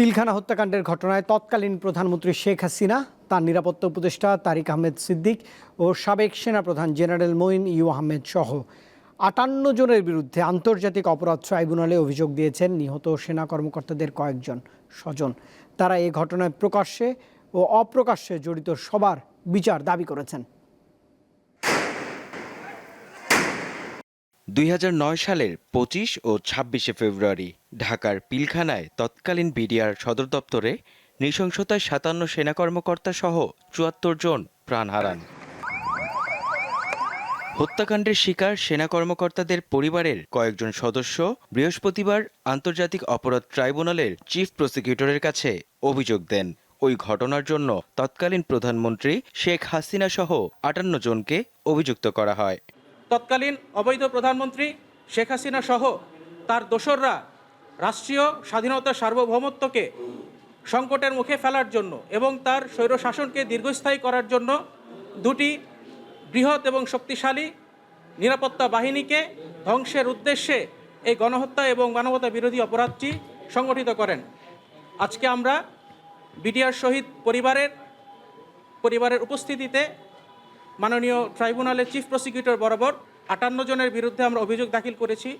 পিলখানা হত্যাকাণ্ডের ঘটনায় তৎকালীন প্রধানমন্ত্রী শেখ হাসিনা, তার নিরাপত্তা উপদেষ্টা তারিক আহমেদ সিদ্দিক ও সাবেক সেনাপ্রধান জেনারেল মঈন ইউ আহমেদ সহ আটান্ন জনের বিরুদ্ধে আন্তর্জাতিক অপরাধ ট্রাইব্যুনালে অভিযোগ দিয়েছেন নিহত সেনা কর্মকর্তাদের কয়েকজন স্বজন। তারা এই ঘটনায় প্রকাশ্যে ও অপ্রকাশ্যে জড়িত সবার বিচার দাবি করেছেন। দুই হাজার নয় সালের পঁচিশ ও ছাব্বিশে ফেব্রুয়ারি ঢাকার পিলখানায় তৎকালীন বিডিআর সদর দপ্তরে নৃশংসতায় সাতান্ন সেনা কর্মকর্তা সহ চুয়াত্তর জন প্রাণ হারান। হত্যাকাণ্ডের শিকার সেনা কর্মকর্তাদের পরিবারের কয়েকজন সদস্য বৃহস্পতিবার আন্তর্জাতিক অপরাধ ট্রাইব্যুনালের চিফ প্রসিকিউটরের কাছে অভিযোগ দেন। ওই ঘটনার জন্য তৎকালীন প্রধানমন্ত্রী শেখ হাসিনা সহ আটান্ন জনকে অভিযুক্ত করা হয়। তৎকালীন অবৈধ প্রধানমন্ত্রী শেখ হাসিনা সহ তার দোসররা রাষ্ট্রীয় স্বাধীনতা সার্বভৌমত্বকে সংকটের মুখে ফেলার জন্য এবং তার স্বৈরশাসনকে দীর্ঘস্থায়ী করার জন্য দুটি বৃহৎ এবং শক্তিশালী নিরাপত্তা বাহিনীকে ধ্বংসের উদ্দেশ্যে এই গণহত্যা এবং মানবতা বিরোধী অপরাধটি সংগঠিত করেন। আজকে আমরা বিডিআর শহীদ পরিবারের পরিবারের উপস্থিতিতে মাননীয় ট্রাইব্যুনালের চিফ প্রসিকিউটর বরাবর আটান্ন জনের বিরুদ্ধে আমরা অভিযোগ দাখিল করেছি।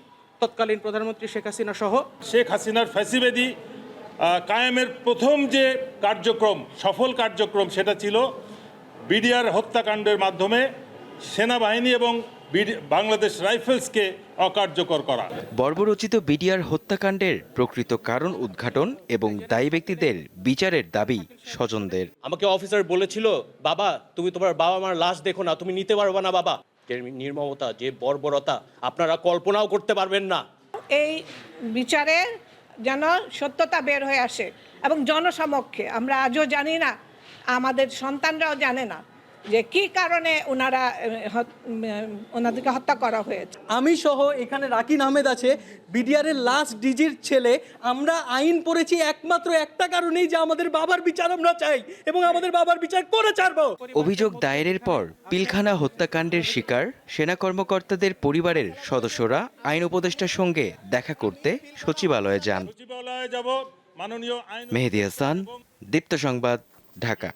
তৎকালীন প্রধানমন্ত্রী শেখ হাসিনা সহ শেখ হাসিনার ফ্যাসিবেদি কায়েমের প্রথম যে কার্যক্রম সফল কার্যক্রম সেটা ছিল বিডিআর হত্যাকাণ্ডের মাধ্যমে সেনাবাহিনী এবং বাংলাদেশ রাইফেলসকে অকার্যকর করা। বর্বরচিত বিডিআর হত্যাকাণ্ডের প্রকৃত কারণ উদ্ঘাটন এবং দায়ী ব্যক্তিদের বিচারের দাবি স্বজনদের। আমাকে অফিসার বলেছিল বাবা তুমি তোমার বাবা মার লাশ দেখো না তুমি নিতে পারবে না বাবা। নির্মমতা, যে বর্বরতা আপনারা কল্পনাও করতে পারবেন না। এই বিচারের যেন সত্যতা বের হয়ে আসে এবং জনসমক্ষে, আমরা আজও জানি না, আমাদের সন্তানরাও জানে না। যে কি কারণে ওনারা ওনাদেরকে হত্যা করা হয়েছে? আমি সহ এখানে রাকিন আহমেদ আছে বিডিআরের লাস্ট ডিজির ছেলে। আমরা আইন পড়েছি একমাত্র একটা কারণেই যে আমাদের বাবার বিচার আমরা চাই এবং আমাদের বাবার বিচার করে ছাড়বো। অভিযোগ দায়েরের পর পিলখানা হত্যাকাণ্ডের শিকার সেনা কর্মকর্তাদের পরিবারের সদস্যরা আইন উপদেষ্টার সঙ্গে দেখা করতে সচিবালয়ে যান। সচিবালয়ে যাব। মাননীয় মেহেদি হাসান দীপ্ত সংবাদ ঢাকা।